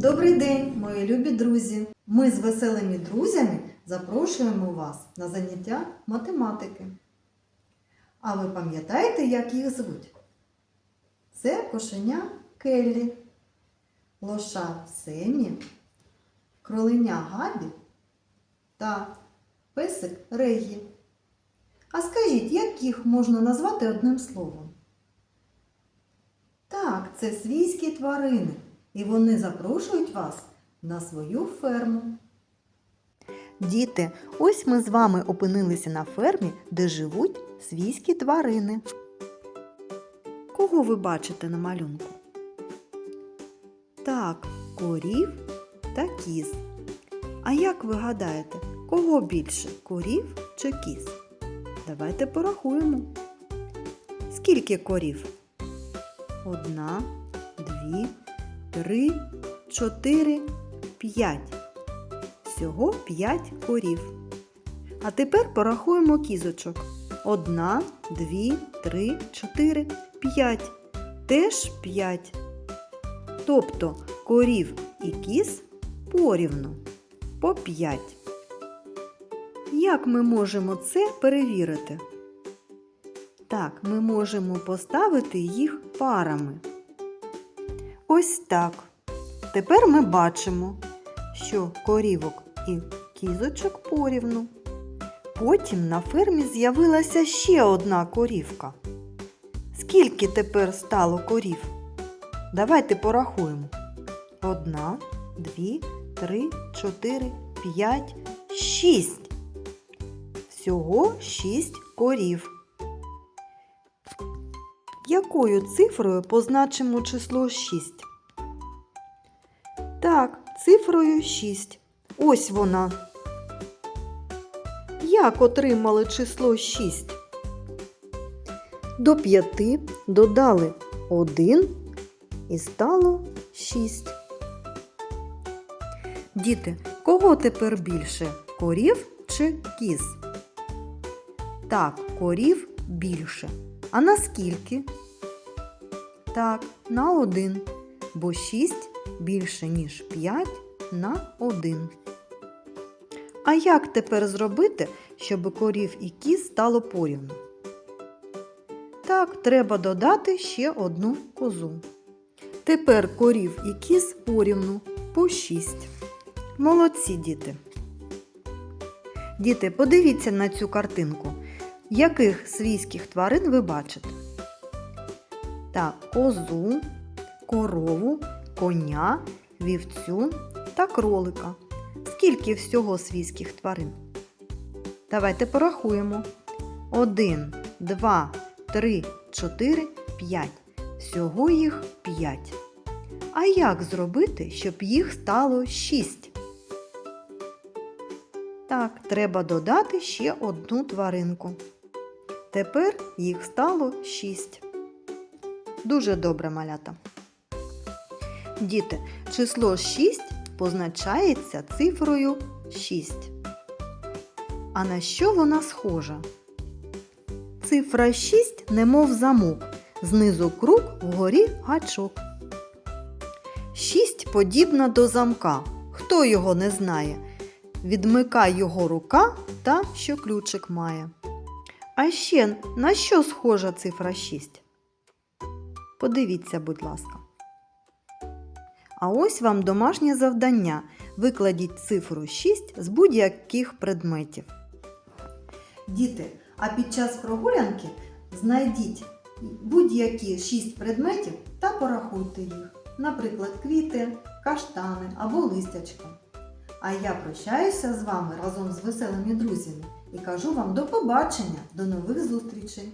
Добрий день, мої любі друзі! Ми з веселими друзями запрошуємо вас на заняття математики. А ви пам'ятаєте, як їх звуть? Це кошеня Келлі, лоша Семі, кроленя Габі та песик Регі. А скажіть, як їх можна назвати одним словом? Так, це свійські тварини, і вони запрошують вас на свою ферму. Діти, ось ми з вами опинилися на фермі, де живуть свійські тварини. Кого ви бачите на малюнку? Так, корів та кіз. А як ви гадаєте, кого більше корів чи кіз? Давайте порахуємо. Скільки корів? Одна, дві, три, чотири, п'ять. Всього п'ять корів. А тепер порахуємо кізочок. Одна, дві, три, чотири, п'ять. Теж п'ять. Тобто корів і кіз порівну по п'ять. Як ми можемо це перевірити? Так, ми можемо поставити їх парами. Ось так. Тепер ми бачимо, що корівок і кізочок порівну. Потім на фермі з'явилася ще одна корівка. Скільки тепер стало корів? Давайте порахуємо. Одна, дві, три, чотири, п'ять, шість. Всього шість корів. Якою цифрою позначимо число 6? Так, цифрою 6. Ось вона. Як отримали число 6? До 5 додали 1 і стало 6. Діти, кого тепер більше? Корів чи кіз? Так, корів більше. А наскільки? Так, на 1, бо 6 більше, ніж 5 на 1. А як тепер зробити, щоб корів і кіз стало порівну? Так, треба додати ще одну козу. Тепер корів і кіз порівну по 6. Молодці діти. Діти, подивіться на цю картинку. Яких свійських тварин ви бачите? Так, козу, корову, коня, вівцю та кролика. Скільки всього свійських тварин? Давайте порахуємо. Один, два, три, чотири, п'ять. Всього їх п'ять. А як зробити, щоб їх стало шість? Так, треба додати ще одну тваринку. Тепер їх стало шість. Дуже добре малята. Діти, число 6 позначається цифрою 6. А на що вона схожа? Цифра 6 немов замок. Знизу круг вгорі гачок. 6 подібна до замка. Хто його не знає? Відмикає його рука та що ключик має. А ще на що схожа цифра 6? Подивіться, будь ласка. А ось вам домашнє завдання. Викладіть цифру 6 з будь-яких предметів. Діти, а під час прогулянки знайдіть будь-які 6 предметів та порахуйте їх. Наприклад, квіти, каштани або листячка. А я прощаюся з вами разом з веселими друзями і кажу вам до побачення, до нових зустрічей!